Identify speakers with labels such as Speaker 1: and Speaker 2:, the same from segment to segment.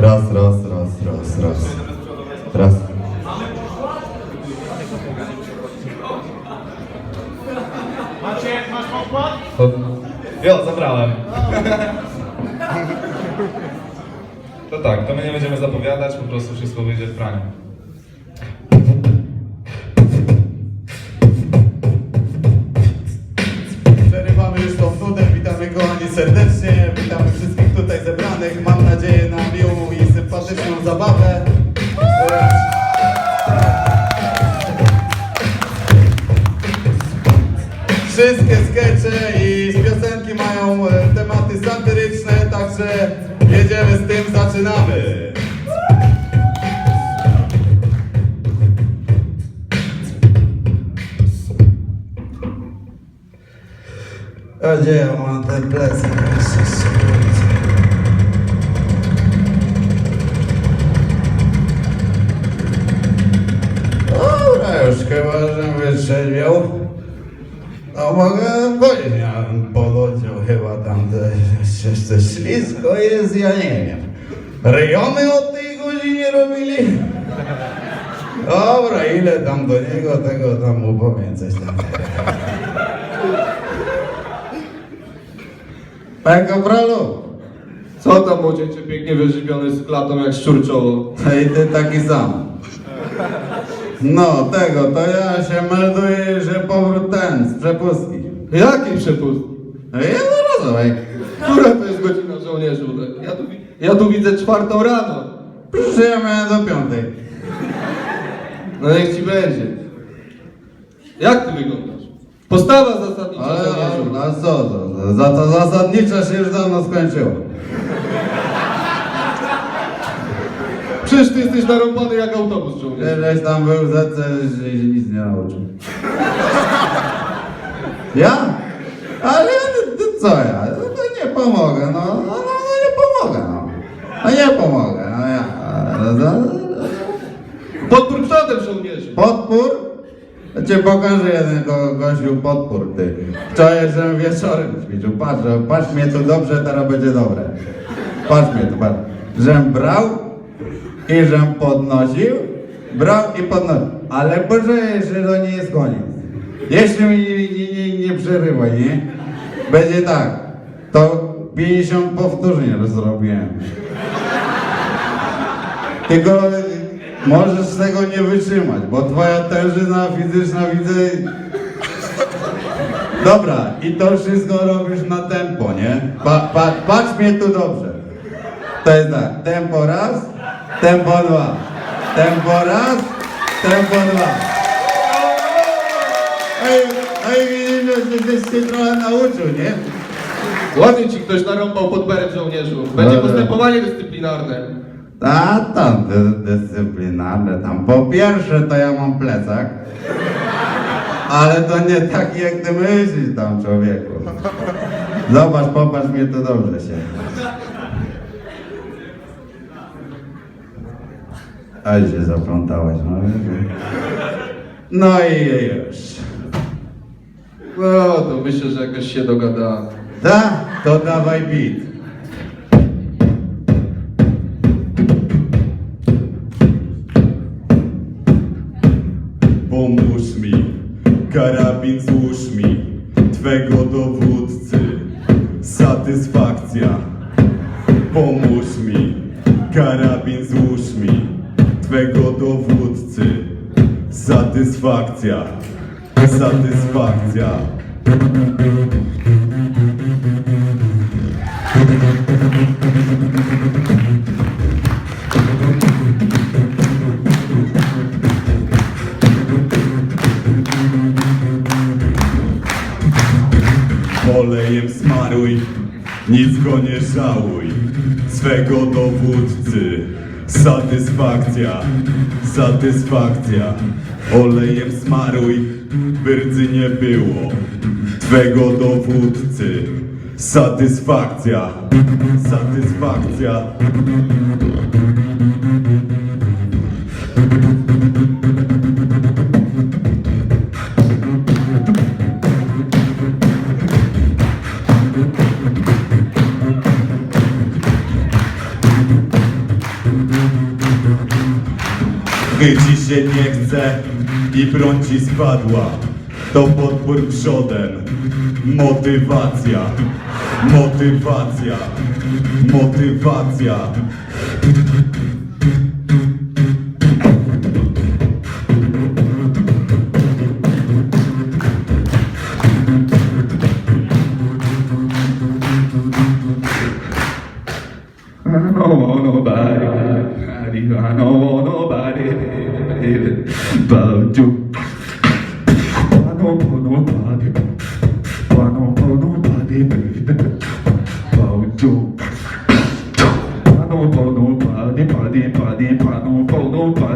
Speaker 1: Raz, raz, raz, raz, raz. Raz. Macie, masz podkład? Jo, zabrałem. To tak, to my nie będziemy zapowiadać, po prostu wszystko wyjdzie w praniu.
Speaker 2: Mają tematy satyryczne, także jedziemy z tym, zaczynamy. A ten plecak? Jezus, kurde. Dobra, już chyba, że wytrzeźwiał. No mogę powiedzieć, chyba tam, gdzie jeszcze ślisko jest, ja nie wiem. Rejony o tej godzinie robili? Dobra, ile tam do niego, tego tam coś tam. Panie Kapralu,
Speaker 3: Co tam młodzieńcze pięknie wyżywiony z klatą jak szczurczoło?
Speaker 2: i ty taki sam. No, tego, to ja się melduję, że powrót ten, z przepustki.
Speaker 3: Jaki przepust?
Speaker 2: No jednorazowej.
Speaker 3: Która to jest godzina żołnierzu? Ja tu, ja tu widzę czwartą rano.
Speaker 2: Przecież ja miałem do piątej.
Speaker 3: No niech ci będzie. Jak ty wyglądasz? Postawa zasadnicza
Speaker 2: Ale,
Speaker 3: żołnierzu.
Speaker 2: a co to? Za to zasadnicza się już dawno skończyła.
Speaker 3: Przecież ty jesteś narąbany jak autobus żołnierzu.
Speaker 2: Żeś tam był że się nic nie nauczył. Ja? Ale co ja? No pomogę, no. No, no, no nie pomogę, no. No nie pomogę, no ja. No, no,
Speaker 3: Podpór przodem żołnierzu.
Speaker 2: Podpór? Ja cię pokażę jeden go, gościu podpór, ty. Wczoraj, żem wieczorem ćwiczył. Patrz, patrz mnie tu dobrze, teraz będzie dobre. Patrz mnie tu, patrz. Żem brał i żem podnosił, brał i podnosił. Ale poczekaj, że to nie jest koniec. Jeszcze mi nie, nie, nie, nie przerywaj, nie? Będzie tak. To 50 powtórzeń zrobiłem. Tylko możesz z tego nie wytrzymać, bo twoja tężyzna fizyczna widzę. Dobra, i to wszystko robisz na tempo, nie? Pa, pa, patrz mnie tu dobrze. To jest tak, tempo raz, tempo dwa. Tempo raz, tempo dwa. Ej, ej, widzimy, że żeś się trochę nauczył, nie?
Speaker 3: Ładnie ci ktoś narąbał pod beret żołnierzu. Będzie
Speaker 2: Dobra.
Speaker 3: postępowanie dyscyplinarne.
Speaker 2: A tam dy, dyscyplinarne, tam po pierwsze to ja mam plecak, ale to nie taki jak ty myślisz tam człowieku. Zobacz, popatrz mnie to dobrze się. A się zaplątałeś, no. No i już.
Speaker 3: No to myślę, że jakoś się dogadamy.
Speaker 2: Da, to dawaj beat.
Speaker 4: Pomóż mi, karabin złóż mi, Twego dowódcy, satysfakcja. Pomóż mi, karabin złóż mi, Twego dowódcy, satysfakcja, satysfakcja. Olejem smaruj, nic go nie żałuj, swego dowódcy. Satysfakcja, satysfakcja. Olejem smaruj, by rdzy nie było. Twego dowódcy. Satysfakcja, satysfakcja. Gdy ci się nie chce i broń ci spadła to podpór przodem. Motywacja, motywacja, motywacja.
Speaker 1: I don't want nobody, nobody, I nobody, baby.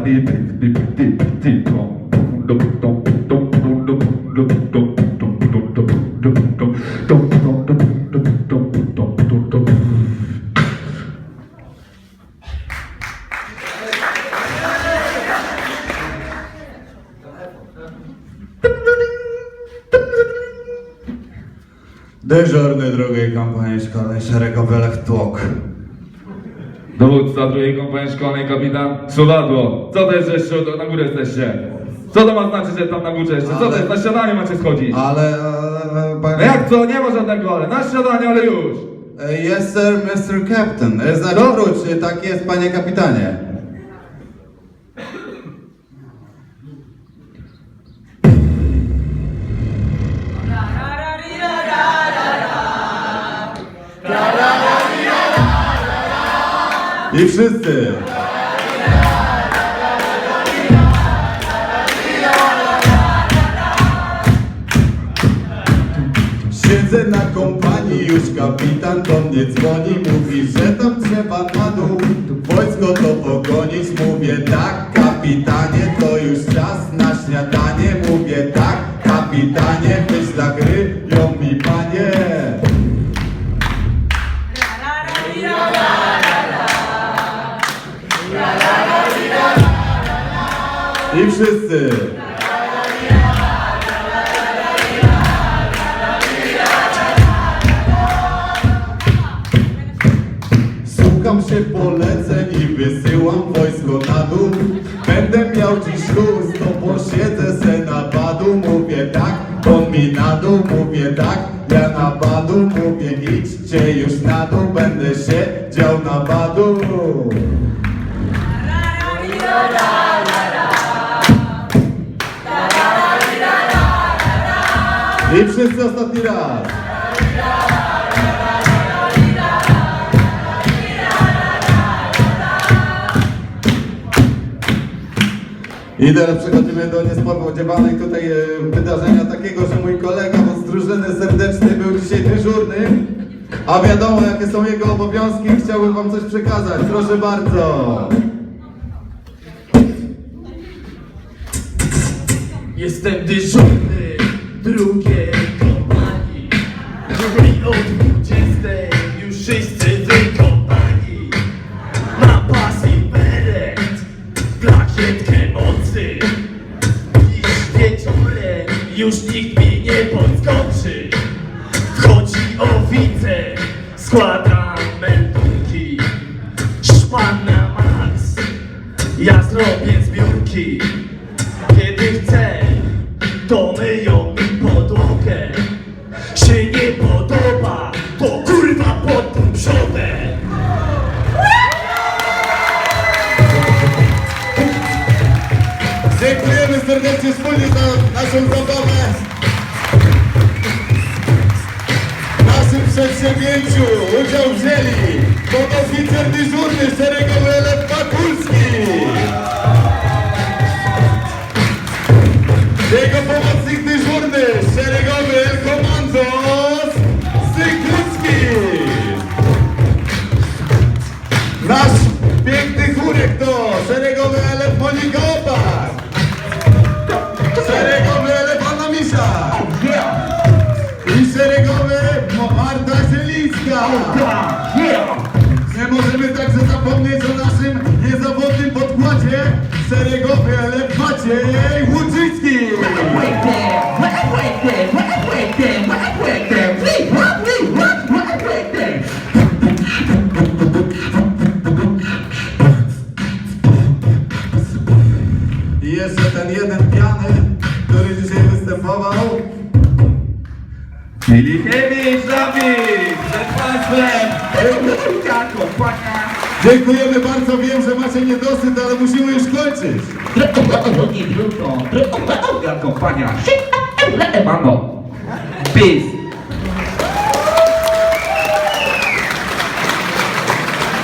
Speaker 1: Don't, don't.
Speaker 2: Dyżurny drugiej kampanii szkolnej szeregowy Lech Tłok.
Speaker 5: Dowódca drugiej kompanii szkolnej, kapitan Suwadło. Co to jest, że jeszcze na górę jesteście? Co to ma znaczyć, że tam na górze jeszcze? Co to jest? Na śniadanie macie schodzić.
Speaker 2: Ale, ale,
Speaker 5: No
Speaker 2: panie...
Speaker 5: jak co? Nie ma żadnego ale. Na śniadanie, ale już.
Speaker 2: Yes sir, Mr. Captain. E, Znaczy
Speaker 5: No.
Speaker 2: wróć, e, tak jest panie kapitanie. I wszyscy. Siedzę na kompanii, już kapitan do mnie dzwoni Mówi, że tam trzeba na dół Wojsko to pogonić Mówię tak, kapitanie, to już czas na śniadanie wszyscy. Słucham się poleceń i wysyłam wojsko na dół. Będę miał dziś luz, to posiedzę se na badu Mówię tak, on mi na dół, mówię tak Ja na badu, mówię idźcie już na dół. Będę siedział I wszyscy ostatni raz I teraz przechodzimy do niespodziewanych tutaj e, wydarzenia takiego, że mój kolega z drużyny serdecznej był dzisiaj dyżurny, a wiadomo jakie są jego obowiązki chciałbym wam coś przekazać. Proszę bardzo.
Speaker 3: Jestem dyżurny drugiej kompanii I od dwudziestej już wszyscy w kompanii Mam pas i beret, plakietkę mocy. Dziś wieczorem już nikt mi nie podskoczy. Wchodzi oficer, składam meldunki Szpan na max, ja zrobię zbiórki. Kiedy chcę,
Speaker 2: naszą zabawę. W naszym przedsięwzięciu udział wzięli podoficer dyżurny szeregowy Maciej. I jeszcze ten jeden piany który dzisiaj występował.
Speaker 1: Filipiewicz Dawid! Przed Państwem! Jako płaka!
Speaker 2: Dziękujemy bardzo, wiem, że macie niedosyt, ale musimy już kończyć.
Speaker 1: Drugi, drugi, drugi, jako pania! Mamo! Peace!